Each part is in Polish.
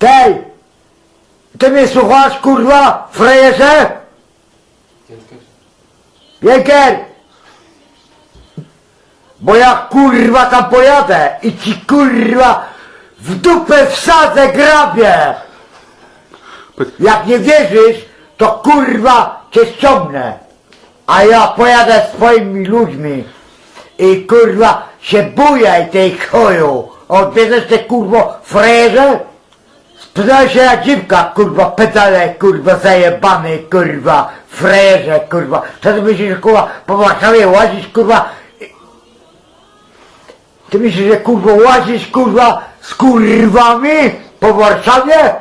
Tej! Ty mnie słuchasz, kurwa, frejerze? Jäger! Bo ja kurwa tam pojadę i ci kurwa w dupę wsadzę grabie! Jak nie wierzysz, to kurwa cię ściągnę. A ja pojadę z swoimi ludźmi i kurwa się bujaj tej choju. Odbierzesz te kurwo frejerze? Spytaj się jak dziwka, kurwa, pedale, kurwa, zajebany, kurwa, frejerze, kurwa. Co myślisz, kurwa, po Warszawie łazisz, kurwa? Ty myślisz, że kurwa łazisz, kurwa, z kurwami po Warszawie?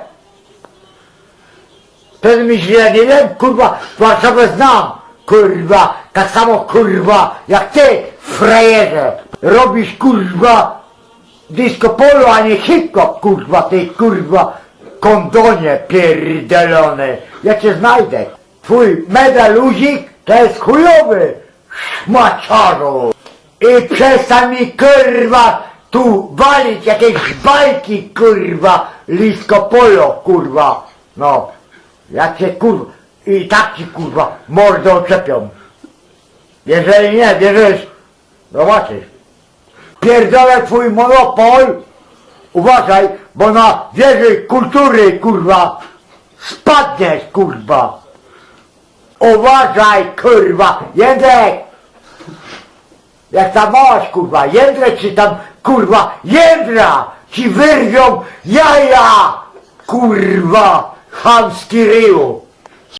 Myślisz, że ja nie wiem, kurwa, Warszawę znam, kurwa, tak samo, kurwa, jak ty, frejerze. Robisz, kurwa, disco polo, a nie hip-hop, kurwa, ty kurwa kondonie pierdolony. Ja cię znajdę. Twój medaluzik to jest chujowy, szmaciarzu. I przestań mi kurwa tu walić jakieś bajki, kurwa, disco polo, kurwa. No, ja cię kurwa, i tak ci kurwa mordę oczepią. Jeżeli nie wierzysz, zobaczysz. Pierdolę twój monopol! Uważaj, bo na wieży kultury, kurwa, spadniesz, kurwa! Uważaj, kurwa! Jędrek! Jak tam małaś, kurwa, Jędrek czy tam, kurwa, Jędra! Ci wyrwią jaja! Kurwa! Chamski ryju!